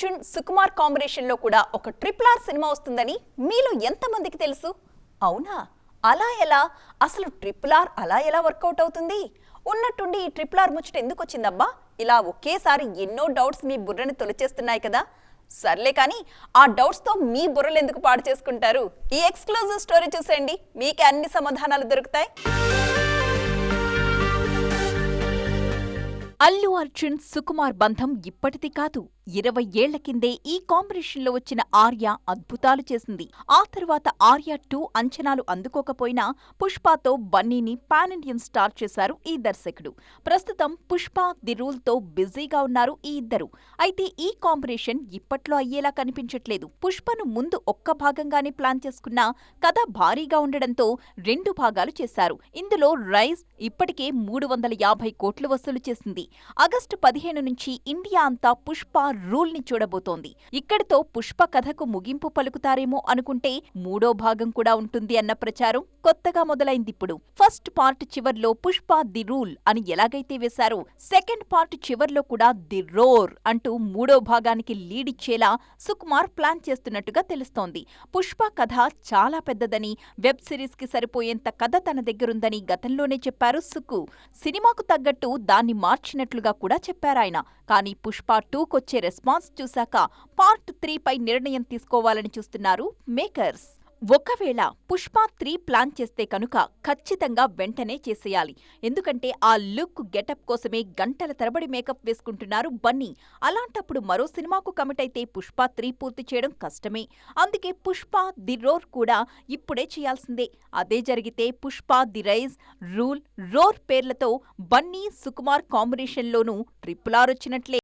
అర్జున్ సుకుమార్ కాంబినేషన్లో కూడా ఒక ట్రిపుల్ ఆర్ సినిమా వస్తుందని మీలో ఎంతమందికి తెలుసు? అవునా? అలా ఎలా? అసలు ట్రిపుల్ ఆర్ అలా ఎలా వర్కౌట్ అవుతుంది? ఉన్నట్టుండి ఈ ట్రిపుల్ ఆర్ ముచ్చట ఎందుకు వచ్చిందబ్బా ఇలా ఒకేసారి ఎన్నో డౌట్స్ మీ బుర్రని తొలిచేస్తున్నాయి కదా? సర్లే కానీ ఆ డౌట్స్తో మీ బుర్రలు ఎందుకు పాడు చేసుకుంటారు? ఈ ఎక్స్క్లూజివ్ స్టోరీ చూసేయండి. మీకే అన్ని సమాధానాలు దొరుకుతాయి. అల్లు అర్జున్ సుకుమార్ బంధం ఇప్పటిది కాదు. ఇరవై ఏళ్ళ కిందే ఈ కాంబినేషన్లో వచ్చిన ఆర్య అద్భుతాలు చేసింది. ఆ తర్వాత ఆర్య టూ అంచనాలు అందుకోకపోయినా పుష్పతో బన్నీని పాన్ ఇండియన్ స్టార్ చేశారు ఈ దర్శకుడు. ప్రస్తుతం పుష్ప ది రూల్తో బిజీగా ఉన్నారు ఈ ఇద్దరు. అయితే ఈ కాంబినేషన్ ఇప్పట్లో అయ్యేలా కనిపించట్లేదు. పుష్పను ముందు ఒక్క భాగంగానే ప్లాన్ చేసుకున్న కథ భారీగా ఉండడంతో రెండు భాగాలు చేశారు. ఇందులో రైజ్ ఇప్పటికే మూడు వందల యాభై కోట్లు వసూలు చేసింది. ఆగస్టు పదిహేను నుంచి ఇండియా అంతా పుష్ప రూల్ని చూడబోతోంది. ఇక్కడితో పుష్ప కథకు ముగింపు పలుకుతారేమో అనుకుంటే మూడో భాగం కూడా ఉంటుంది అన్న ప్రచారం కొత్తగా మొదలైంది ఇప్పుడు. ఫస్ట్ పార్ట్ చివర్లో పుష్ప ది రూల్ అని ఎలాగైతే వేశారో సెకండ్ పార్ట్ చివర్లో కూడా ది రోర్ అంటూ మూడో భాగానికి లీడ్ ఇచ్చేలా సుకుమార్ ప్లాన్ చేస్తున్నట్టుగా తెలుస్తోంది. పుష్ప కథ చాలా పెద్దదని వెబ్ సిరీస్కి సరిపోయేంత కథ తన దగ్గరుందని గతంలోనే చెప్పారు సుక్కు. సినిమాకు తగ్గట్టు దాన్ని మార్చినట్లుగా కూడా చెప్పారాయన. కానీ పుష్ప టూకొచ్చే రెస్పాన్స్ చూశాక పార్ట్ త్రీపై నిర్ణయం తీసుకోవాలని చూస్తున్నారు మేకర్స్. ఒకవేళ పుష్ప త్రీ ప్లాన్ చేస్తే కనుక ఖచ్చితంగా వెంటనే చేసేయాలి. ఎందుకంటే ఆ లుక్ గెటప్ కోసమే గంటల తరబడి మేకప్ వేసుకుంటున్నారు బన్నీ. అలాంటప్పుడు మరో సినిమాకు కమిట్ అయితే పుష్ప త్రీ పూర్తి చేయడం కష్టమే. అందుకే పుష్ప ది రోర్ కూడా ఇప్పుడే చేయాల్సిందే. అదే జరిగితే Pushpa the rise rule roar పేర్లతో బన్నీ సుకుమార్ కాంబినేషన్లోనూ ట్రిపులార్ వచ్చినట్లే.